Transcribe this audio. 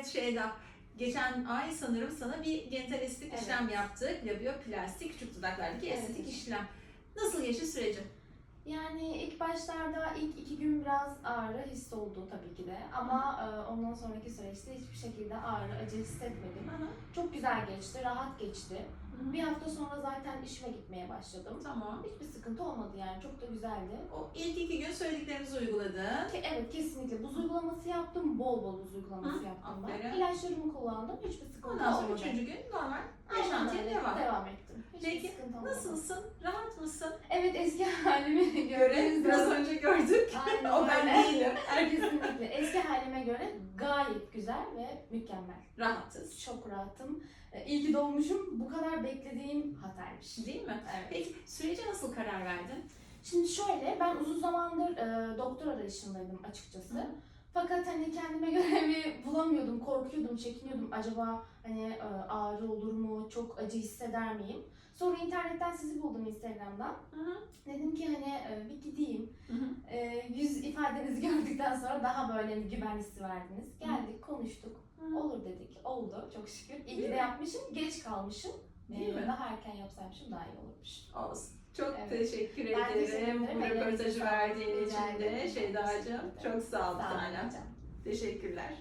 Evet Şeyda. Geçen ay sanırım sana bir genital estetik Evet. işlem yaptık. Labioplastik küçük dudaklardaki Evet. estetik işlem. Nasıl geçti süreci? Yani ilk başlarda ilk iki gün biraz ağrı his oldu tabii ki de. Ama e, ondan sonraki süreçte hiçbir şekilde ağrı, acı hissetmedim. Çok güzel geçti, rahat geçti. Bir hafta sonra zaten işime gitmeye başladım. Tamam. Hiçbir sıkıntı olmadı yani çok da güzeldi. O ilk iki gün söylediklerimizi uyguladın. Ke- Evet kesinlikle buz uygulaması yaptım, bol bol buz uygulaması Hı, yaptım aferin. ben. İlaçlarımı kullandım, hiçbir sıkıntı Ondan sonra olmadı. üçüncü gün normal Aynen yaşantıya öyle, devam. devam ettim. Hiçbir Peki, sıkıntı olmadı. Nasılsın? Rahat mısın? Evet eski halimi Göre biraz önce gördük. Aynen o ben öyle. değilim. Kesinlikle. Eski halime göre gayet güzel ve mükemmel. Rahatız. Çok rahatım. Ee, İyi ki doğmuşum. Bu kadar beklediğim hataymış. Değil mi? Evet. Peki sürece nasıl karar verdin? Şimdi şöyle, ben uzun zamandır e, doktor arayışındaydım açıkçası. Hı. Fakat hani kendime göre bir bulamıyordum, korkuyordum, çekiniyordum. Acaba hani e, ağrı olur mu, çok acı hisseder miyim? Sonra internetten sizi buldum Instagram'dan. Hı hı. Dedim ki hani e, bir gideyim. Hı hı. E, ifadenizi gördükten sonra daha böyle hani güven hissi verdiniz. Geldik, konuştuk. Olur dedik. Oldu çok şükür. İyi Değil ki de yapmışım. Geç kalmışım. Değil Ee, mi? Daha erken yapsaymışım daha iyi olurmuş. Olsun. Çok Evet. teşekkür ederim ederim. bu röportajı verdiğin için de. Şeyda'cığım. Çok sağ ol bir Sağ olun. Teşekkürler.